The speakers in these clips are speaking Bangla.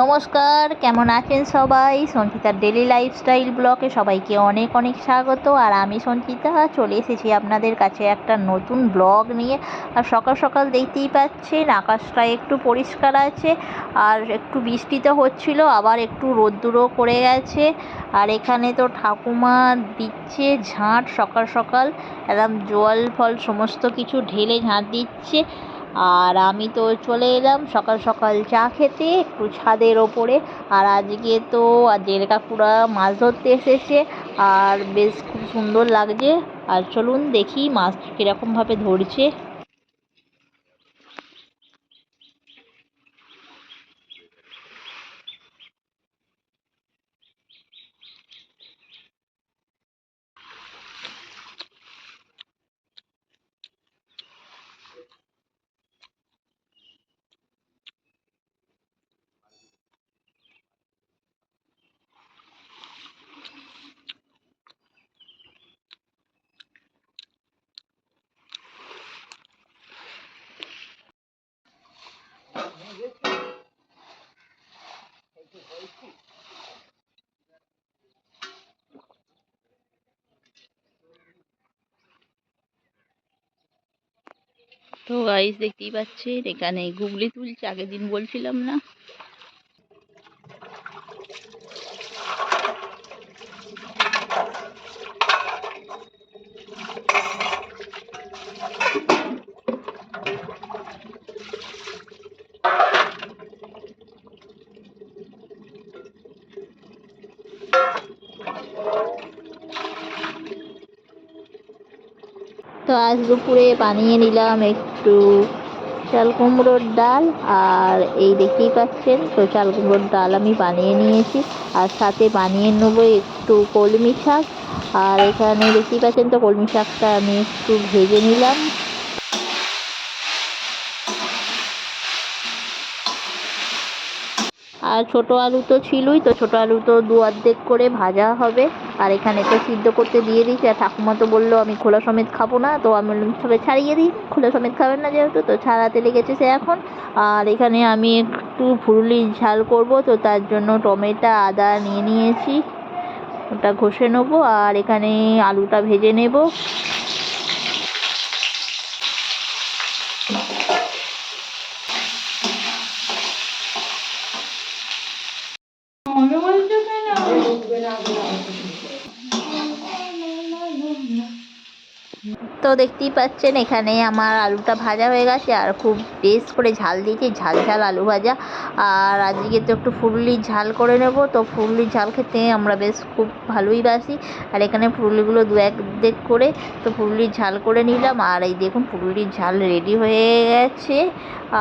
নমস্কার, কেমন আছেন সবাই? সঞ্চিতার ডেলি লাইফস্টাইল ব্লগে সবাইকে অনেক অনেক স্বাগত। আর আমি সঞ্চিতা, চলে এসেছি আপনাদের কাছে একটা নতুন ব্লগ নিয়ে। আর সকাল সকাল দেখতেই পাচ্ছেন, আকাশটা একটু পরিষ্কার আছে, আর একটু বৃষ্টি তো হচ্ছিল, আবার একটু রোদ্দুরও করে গেছে। আর এখানে তো ঠাকুমা দিচ্ছে ঝাঁট সকাল সকাল, একদম জল ফল সমস্ত কিছু ঢেলে ঝাঁট দিচ্ছে। আর আমি তো চলে এলাম সকাল সকাল চা খেতে, একটু ছাদের ওপরে। আর আজকে তো জেল কাকুরা মাছ ধরতে এসেছে আর বেশ খুব সুন্দর লাগছে। আর চলুন দেখি মাছ কীরকমভাবে ধরছে। তো গাইস দেখতেই পাচ্ছেন, এখানে গুগলি তুলছে, আগের দিন বলছিলাম না। তো আজ দুপুরে বানিয়ে নিলাম একটু চাল কুমড়োর ডাল আর এই দেখতেই পাচ্ছেন। তো চাল কুমড়োর ডাল আমি বানিয়ে নিয়েছি আর সাথে বানিয়ে নেব একটু কলমি শাক। আর এখানে দেখতেই পাচ্ছেন তো কলমি শাকটা আমি একটু ভেজে নিলাম। আর ছোটো আলু তো ছিলই, তো ছোটো আলু তো দু অর্ধেক করে ভাজা হবে। আর এখানে তো সিদ্ধ করতে দিয়ে দিয়েছি। আর ঠাকুমা তো বলল, আমি খোলা সমেত খাব না। তো আমি বললাম সবাই ছাড়িয়ে দিই। খোলা সমেত খাবেন না যেহেতু, তো ছাড়াতে লেগেছে সে এখন। আর এখানে আমি একটু ফুরুলির ঝাল করব, তো তার জন্য টমেটো, আদা নিয়ে নিয়েছি। ওটা ঘষে নেব আর এখানে আলুটা ভেজে নেব। তো দেখতেই পাচ্ছেন, এখানে আমার আলুটা ভাজা হয়ে গেছে আর খুব বেশ করে ঝাল দিয়েছি, ঝাল ঝাল আলু ভাজা। আর আজকে তো একটু ফুললির ঝাল করে নেব, তো ফুললির ঝাল খেতে আমরা বেশ খুব ভালোই বাসি। আর এখানে ফুললিগুলো দু এক দেখ করে, তো ফুললির ঝাল করে নিলাম। আর এই দেখুন, ফুললির ঝাল রেডি হয়ে গেছে।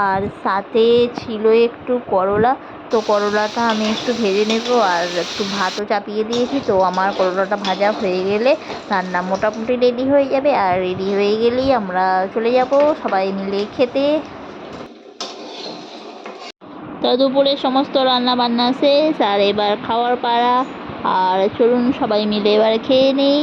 আর সাথে ছিল একটু করলা তো করলাটা আমি একটু ভেজে নেব আর একটু ভাতও চাপিয়ে দিয়েছি। তো আমার করলাটা ভাজা হয়ে গেলে রান্না মোটামুটি রেডি হয়ে যাবে। আর রেডি হয়ে গেলেই আমরা চলে যাব সবাই মিলে খেতে। তো দুপুরে সমস্ত রান্না বান্না শেষ। আর এবার খাওয়ার পাড়া আর চলুন সবাই মিলে এবার খেয়ে নিই।